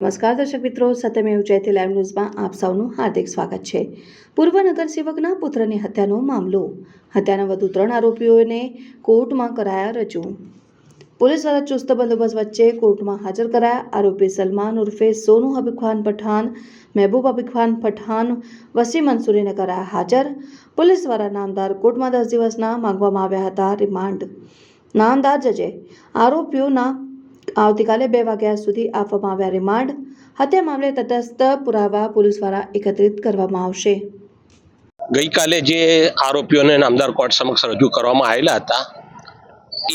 નમસ્કાર દર્શક મિત્રો, સત્યમેવ જયતે લાઈવ ન્યૂઝમાં આપ સૌનું હાર્દિક સ્વાગત છે. પૂર્વ નગરસેવકના પુત્રની હત્યાનો મામલો. હત્યાના વધુ ત્રણ આરોપીઓને કોર્ટમાં કરાયા રજૂ. પોલીસ દ્વારા ચુસ્ત બંદોબસ્ત વચ્ચે કોર્ટમાં હાજર કરાયા આરોપી સલમાન ઉર્ફે સોનુ હબીબ ખાન પઠાણ, મહેબૂબ હબીબ ખાન પઠાણ, વસીમ મંસૂરીને કરાયા હાજર. પોલીસ દ્વારા નામદાર કોર્ટમાં દસ દિવસના માંગવામાં આવ્યા હતા. રિમાન્ડ. નામદાર જજે આરોપીઓના આવતીકાલે બે વાગ્યા સુધી આપવામાં આવ્યા રિમાન્ડ. હત્યા મામલે તટસ્થ પુરાવા પોલીસ દ્વારા એકત્રિત કરવામાં આવશે. ગઈકાલે જે આરોપીઓને નામદાર કોર્ટ સમક્ષ રજૂ કરવામાં આવેલા હતા,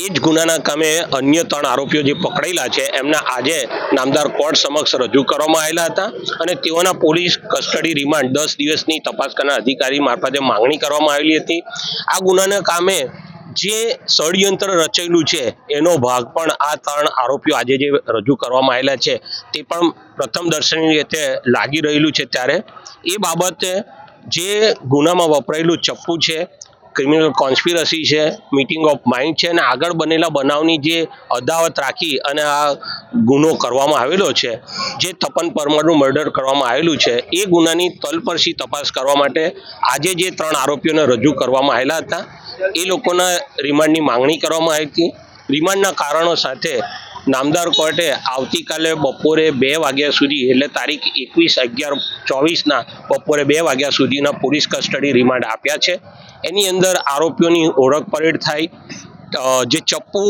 એ જ ગુનાના કામે અન્ય ત્રણ આરોપીઓ જે પકડાયેલા છે, એમના આજે નામદાર કોર્ટ સમક્ષ રજૂ કરવામાં આવેલા હતા અને તેઓના પોલીસ કસ્ટડી રિમાન્ડ દસ દિવસની તપાસ કરનાર અધિકારી મારફતે માંગણી કરવામાં આવેલી હતી. આ ગુનાના કામે જે ષડયંત્ર રચાયેલું છે, એનો ભાગ પણ આ ત્રણ આરોપીઓ આજે જે રજૂ કરવામાં આવેલા છે, તે પણ પ્રથમ દર્શનની રીતે લાગી રહેલું છે ત્યારે. એ બાબતે જે ગુનામાં વપરાયેલું ચપ્પુ છે ક્રિમિનલ કોન્સ્પિરસી છે મીટિંગ ઓફ માઇન્ડ છે, અને આગળ બનેલા બનાવની જે અદાવત રાખી અને આ ગુનો કરવામાં આવેલો છે, જે તપન પરમારનું મર્ડર કરવામાં આવેલું છે, એ ગુનાની તલપરસી તપાસ કરવા માટે આજે જે ત્રણ આરોપીઓને રજૂ કરવામાં આવેલા હતા એ લોકોના રિમાન્ડની માંગણી કરવામાં આવી હતી. રિમાન્ડના કારણો સાથે નામદાર કોર્ટે આવતીકાલે બપોરે બે વાગ્યા સુધી, એટલે તારીખ એકવીસ અગિયાર ચોવીસના બપોરે બે વાગ્યા સુધીના પોલીસ કસ્ટડી રિમાન્ડ આપ્યા છે. એની અંદર આરોપીઓની ઓળખ પરેડ થાય. જે ચપ્પુ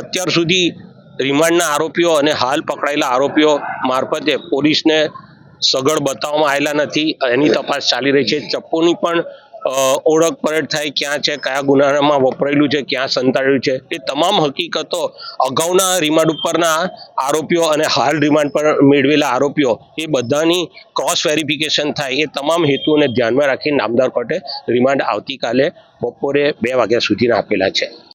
અત્યાર સુધી રિમાન્ડના આરોપીઓ અને હાલ પકડાયેલા આરોપીઓ મારફતે પોલીસને સગળ બતાવવામાં આવેલા નથી. એની તપાસ ચાલી રહી છે. ચપ્પુની પણ ઓળખ પરેડ થાય ક્યાં છે, કયા ગુનામાં વપરાયેલું છે, ક્યાં સંતાડ્યું છે, એ તમામ હકીકતો અગાઉના રિમાન્ડ ઉપરના આરોપીઓ અને હાલ રિમાન્ડ પર મેળવેલા આરોપીઓ, એ બધાની ક્રોસ વેરિફિકેશન થાય, એ તમામ હેતુઓને ધ્યાનમાં રાખી નામદાર કોર્ટે રિમાન્ડ આવતીકાલે બપોરે બે વાગ્યા સુધીના આપેલા છે.